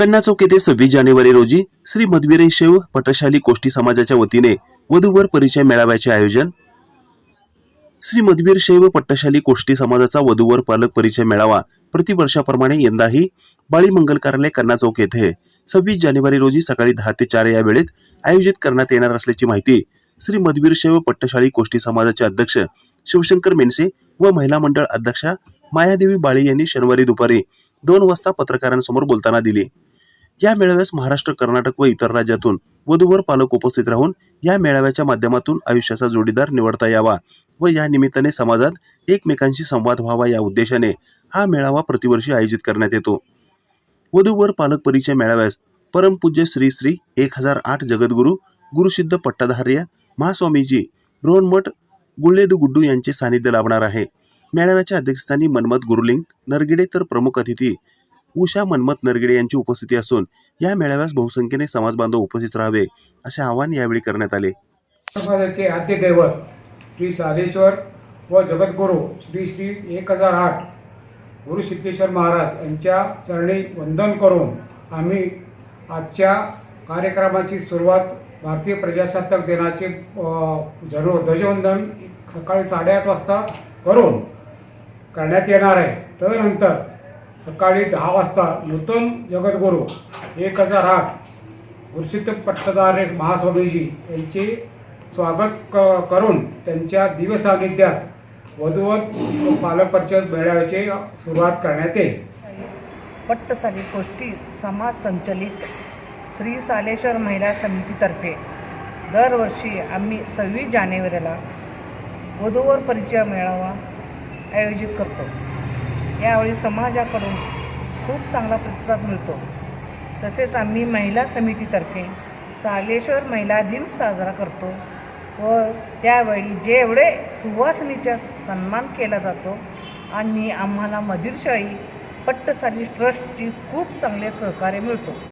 कन्या चौक येथे सव्वीस जानेवारी रोजी श्री मधवीरे शैव पटशाली कोष्टी समाजाच्या वतीने वधूवर परिचय मेळाव्याचे आयोजन. श्री मधवीर शैव पट्टशाली कोष्टी समाजाचा वधूवर पालक परिचय मेळावा प्रतिवर्षाप्रमाणे यंदाही बाळी मंगल कार्यालय कन्ना चौक येथे सव्वीस जानेवारी रोजी सकाळी दहा ते चार या वेळेत आयोजित करण्यात येणार असल्याची माहिती श्री मधवीर शैव पट्टशाली कोष्टी समाजाचे अध्यक्ष शिवशंकर मेनसे व महिला मंडळ अध्यक्षा मायादेवी बाळी यांनी शनिवारी दुपारी दोन वाजता पत्रकारांसमोर बोलताना दिली. या मेळाव्यास महाराष्ट्र कर्नाटक व इतर राज्यातून वधूवर पालक उपस्थित राहून या मेळाव्याच्या माध्यमातून आयुष्याचा जोडीदार निवडता यावा व या निमित्ताने समाजात एकमेकांशी संवाद व्हावा या उद्देशाने हा मेळावा प्रतिवर्षी आयोजित करण्यात येतो. वधूवर पालक परिचय मेळाव्यास परमपूज्य श्री श्री एक हजार आठ जगद्गुरू गुरुसिद्ध पट्टाधार्य महास्वामीजी बृहन्मठ गुळ्ळेदू गुड्डू यांचे सानिध्य लाभणार आहे. मेळाव्याच्या अध्यक्षस्थानी मनमत गुरुलिंग नरगिडे तर प्रमुख अतिथी उषा मनमत नरगिडे यांची उपस्थिती असून या मेळाव्यास बहुसंख्येने समाज बांधव उपस्थित राहावे असे आवाहन यावेळी करण्यात आले. समाजाचे आद्य दैवत श्री साधेश्वर व जगद्गुरू श्री श्री एक हजार आठ गुरु सिद्धेश्वर महाराज यांच्या चरणी वंदन करून आम्ही आजच्या कार्यक्रमाची सुरुवात भारतीय प्रजासत्ताक दिनाचे जरूर ध्वजवंदन सकाळी साडेआठ वाजता करून करण्यात येणार आहे. त्यानंतर सकाळी दहा वाजता नूतन जगद्गुरू एक हजार आठ गुरुसिद्ध पट्टदारे महास्वामीजी यांचे स्वागत क करून त्यांच्या दिव्य सानिध्यात वधूवर पालकपरिचय मेळाव्याची सुरुवात करण्यात येईल. पट्टसाली गोष्टी समाज संचलित श्री सालेश्वर महिला समितीतर्फे दरवर्षी आम्ही सव्वीस जानेवारीला वधूवर परिचय मेळावा आयोजित करतो. यावेळी समाजाकडून खूप चांगला प्रतिसाद मिळतो. तसेच आम्ही महिला समितीतर्फे सालेश्वर महिला दिन साजरा करतो व त्यावेळी जेवढे सुवासिनीचा सन्मान केला जातो आणि आम्हाला मधीरशाही पट्टसाली ट्रस्टची खूप चांगले सहकार्य मिळतो.